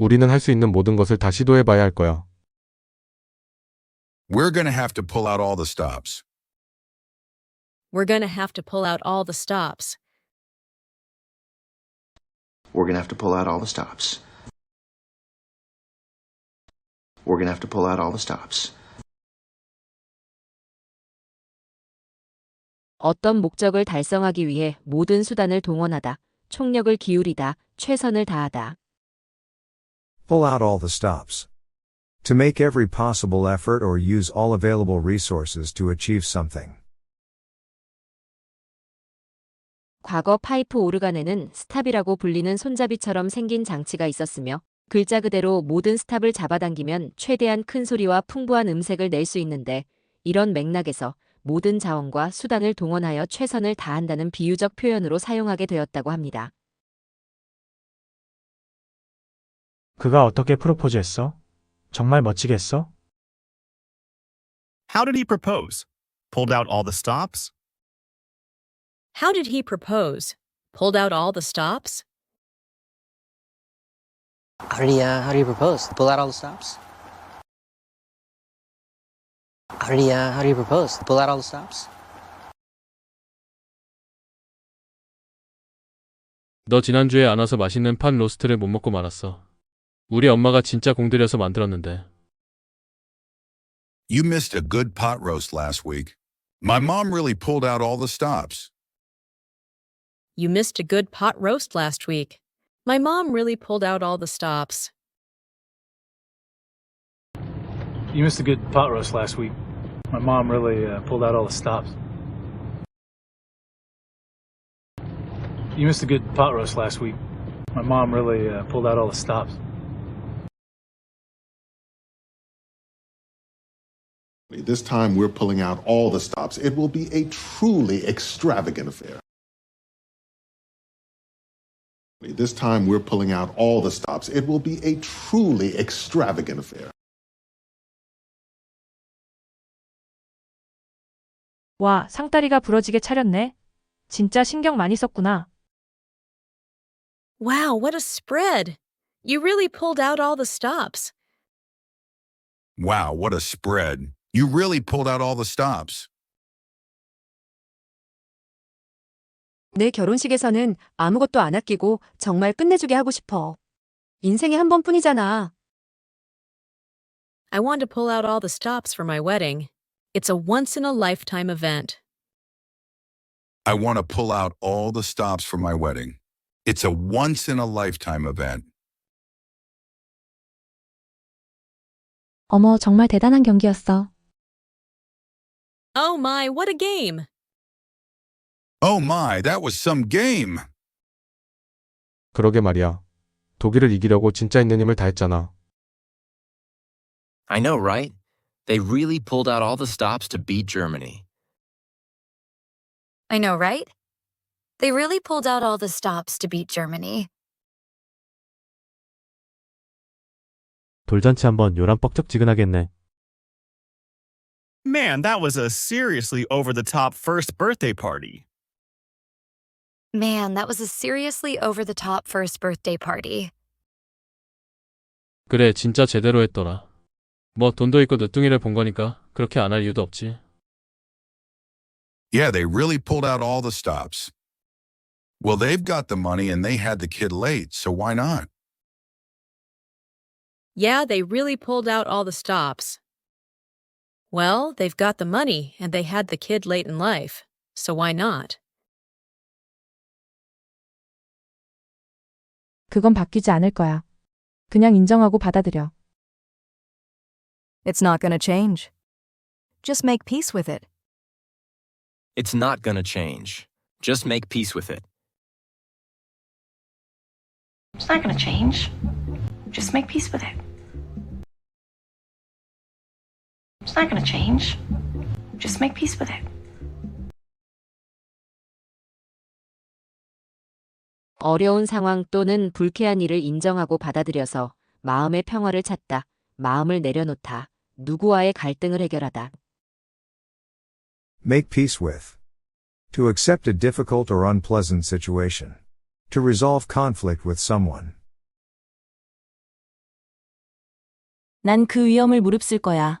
우리는 할 수 있는 모든 것을 다 시도해 봐야 할 거야. We're going to have to pull out all the stops. We're going to have to pull out all the stops. We're going to have to pull out all the stops. We're going to have to pull out all the stops. 어떤 목적을 달성하기 위해 모든 수단을 동원하다, 총력을 기울이다, 최선을 다하다. Pull out all the stops. To make every possible effort or use all available resources to achieve something. 과거 파이프 오르간에는 스탑이라고 불리는 손잡이처럼 생긴 장치가 있었으며 글자 그대로 모든 스탑을 잡아당기면 최대한 큰 소리와 풍부한 음색을 낼 수 있는데 이런 맥락에서 모든 자원과 수단을 동원하여 최선을 다한다는 비유적 표현으로 사용하게 되었다고 합니다. 그가 어떻게 프로포즈했어? 정말 멋지게 했어? How did he propose? Pulled out all the stops? How did he propose? Pulled out all the stops? How did he, uh, how did he propose? Pull out all the stops? How did he, uh, how did he propose? Pull out all the stops? 너 지난주에 안 와서 맛있는 판 로스트를 못 먹고 말았어. 우리 엄마가 진짜 공들여서 만들었는데. You missed a good pot roast last week. My mom really pulled out all the stops. You missed a good pot roast last week. My mom really pulled out all the stops. You missed a good pot roast last week. My mom really uh, pulled out all the stops. You missed a good pot roast last week. My mom really uh, pulled out all the stops. This time we're pulling out all the stops. It will be a truly extravagant affair. This time we're pulling out all the stops. It will be a truly extravagant affair. 와, 상다리가 부러지게 차렸네. 진짜 신경 많이 썼구나. Wow, what a spread! You really pulled out all the stops. Wow, what a spread. You really pulled out all the stops. 내 결혼식에서는 아무것도 안 아끼고 정말 끝내주게 하고 싶어. 인생에 한 번뿐이잖아. I want to pull out all the stops for my wedding. It's a once in a lifetime event. I want to pull out all the stops for my wedding. It's a once in a lifetime event. 어머, 정말 대단한 경기였어. Oh my, what a game! Oh my, that was some game. 그러게 말이야. 독일을 이기려고 진짜 있는 힘을 다했잖아. I know, right? They really pulled out all the stops to beat Germany. I know, right? They really pulled out all the stops to beat Germany. 돌잔치 한번 요란 뻑적지근하겠네. Man, that was a seriously over the top first birthday party. Man, that was a seriously over the top first birthday party. 그래, 진짜 제대로 했더라. 뭐 돈도 있고 늦둥이를 본 거니까 그렇게 안 할 이유도 없지. Yeah, they really pulled out all the stops. Well, they've got the money and they had the kid late, so why not? Yeah, they really pulled out all the stops. Well, they've got the money and they had the kid late in life, so why not? 그건 바뀌지 않을 거야. 그냥 인정하고 받아들여. It's not going to change. Just make peace with it. It's not gonna change. Just make peace with it. It's not going to change. Just make peace with it. It's not going to change. Just make peace with it. 어려운 상황 또는 불쾌한 일을 인정하고 받아들여서 마음의 평화를 찾다, 마음을 내려놓다, 누구와의 갈등을 해결하다. Make peace with. To accept a difficult or unpleasant situation. To resolve conflict with someone. 난 그 위험을 무릅쓸 거야.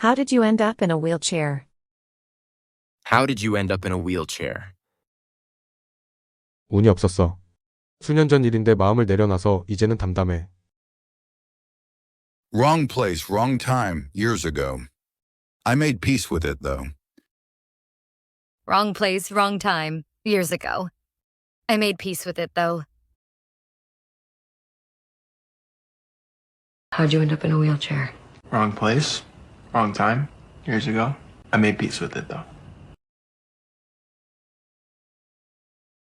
How did you end up in a wheelchair? How did you end up in a wheelchair? 운이 없었어. 수년 전 일인데 마음을 내려놔서 이제는 담담해. Wrong place, wrong time, years ago. I made peace with it, though. Wrong place, wrong time, years ago. I made peace with it, though. How'd you end up in a wheelchair? Wrong place, wrong time, years ago. I made peace with it though.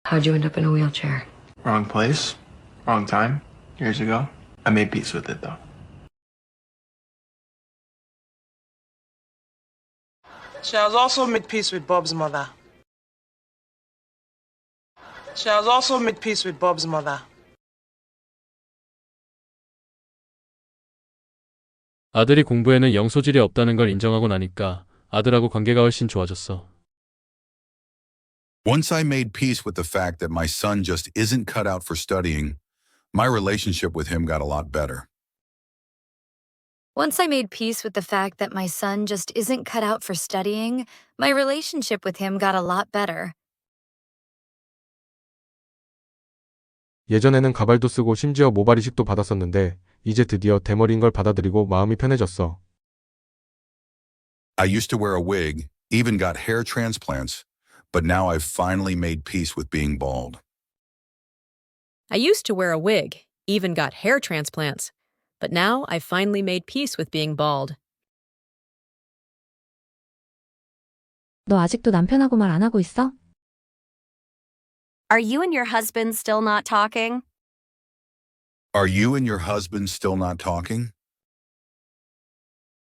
How'd you end up in a wheelchair? Wrong place, wrong time, years ago. I made peace with it though. She has also made peace with Bob's mother. She has also made peace with Bob's mother. 아들이 공부에는 영 소질이 없다는 걸 인정하고 나니까 아들하고 관계가 훨씬 좋아졌어. Once I made peace with the fact that my son just isn't cut out for studying, my relationship with him got a lot better. Once I made peace with the fact that my son just isn't cut out for studying, my relationship with him got a lot better. 예전에는 가발도 쓰고 심지어 모발 이식도 받았었는데 이제 드디어 대머리인 걸 받아들이고 마음이 편해졌어. I used to wear a wig, even got hair transplants, but now I've finally made peace with being bald. I used to wear a wig, even got hair transplants. But now I've finally made peace with being bald. 너 아직도 남편하고 말 안 하고 있어? Are you and your husband still not talking? Are you and your husband still not talking?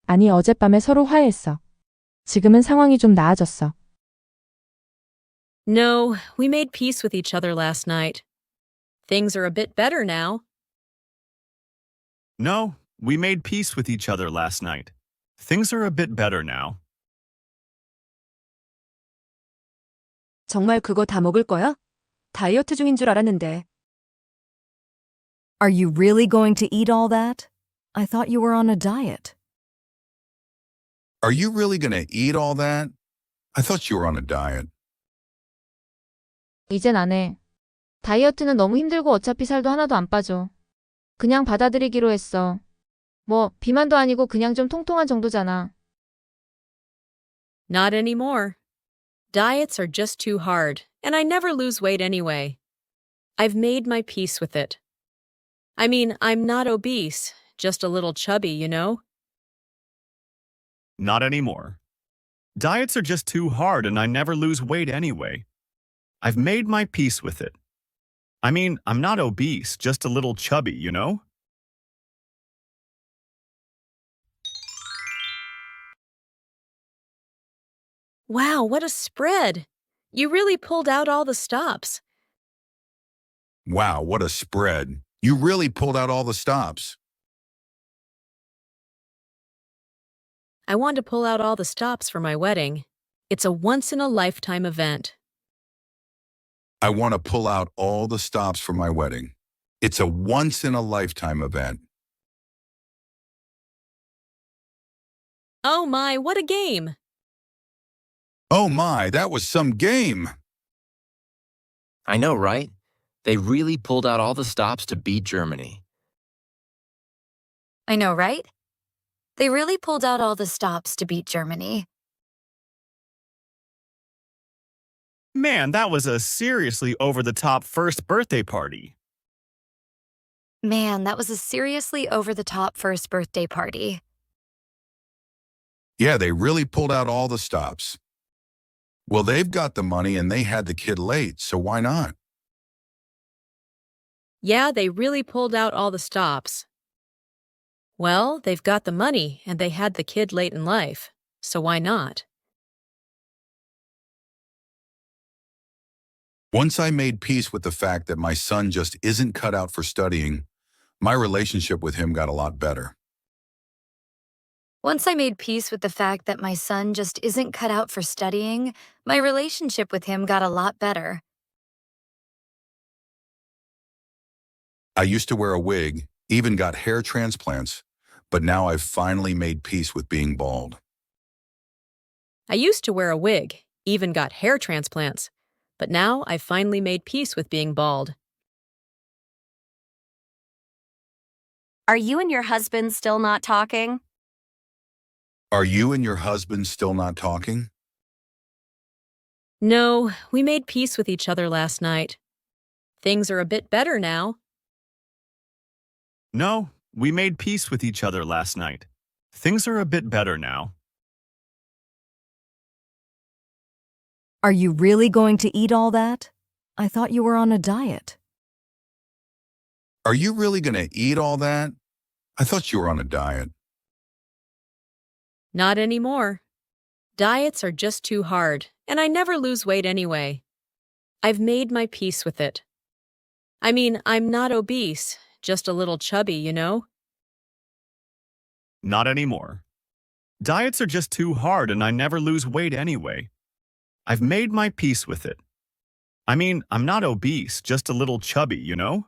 아니, 어젯밤에 서로 화해했어. 지금은 상황이 좀 나아졌어. No, we made peace with each other last night. Things are a bit better now. No, we made peace with each other last night. Things are a bit better now. 정말 그거 다 먹을 거야? 다이어트 중인 줄 알았는데. Are you really going to eat all that? I thought you were on a diet. Are you really going to eat all that? I thought you were on a diet. 이젠 안 해. 다이어트는 너무 힘들고 어차피 살도 하나도 안 빠져. 그냥 받아들이기로 했어. 뭐, 비만도 아니고 그냥 좀 통통한 정도잖아. Not anymore. Diets are just too hard, and I never lose weight anyway. I've made my peace with it. I mean, I'm not obese, just a little chubby, you know? Not anymore. Diets are just too hard and I never lose weight anyway. I've made my peace with it. I mean, I'm not obese, just a little chubby, you know? Wow, what a spread! You really pulled out all the stops. Wow, what a spread. You really pulled out all the stops. I want to pull out all the stops for my wedding. It's a once in a lifetime event. I want to pull out all the stops for my wedding. It's a once in a lifetime event. Oh my, what a game! Oh my, that was some game. I know, right? They really pulled out all the stops to beat Germany. I know, right? They really pulled out all the stops to beat Germany. Man, that was a seriously over the top first birthday party. Man, that was a seriously over the top first birthday party. Yeah, they really pulled out all the stops. Well, they've got the money and they had the kid late, so why not? Yeah, they really pulled out all the stops. Well, they've got the money and they had the kid late in life, so why not? Once I made peace with the fact that my son just isn't cut out for studying, my relationship with him got a lot better. Once I made peace with the fact that my son just isn't cut out for studying, my relationship with him got a lot better. I used to wear a wig, even got hair transplants, but now I've finally made peace with being bald. I used to wear a wig, even got hair transplants, but now I've finally made peace with being bald. Are you and your husband still not talking? Are you and your husband still not talking? No, we made peace with each other last night. Things are a bit better now. No, we made peace with each other last night. Things are a bit better now. Are you really going to eat all that? I thought you were on a diet. Are you really going to eat all that? I thought you were on a diet. Not anymore. Diets are just too hard, and I never lose weight anyway. I've made my peace with it. I mean, I'm not obese, just a little chubby, you know? Not anymore. Diets are just too hard and I never lose weight anyway. I've made my peace with it. I mean, I'm not obese, just a little chubby, you know?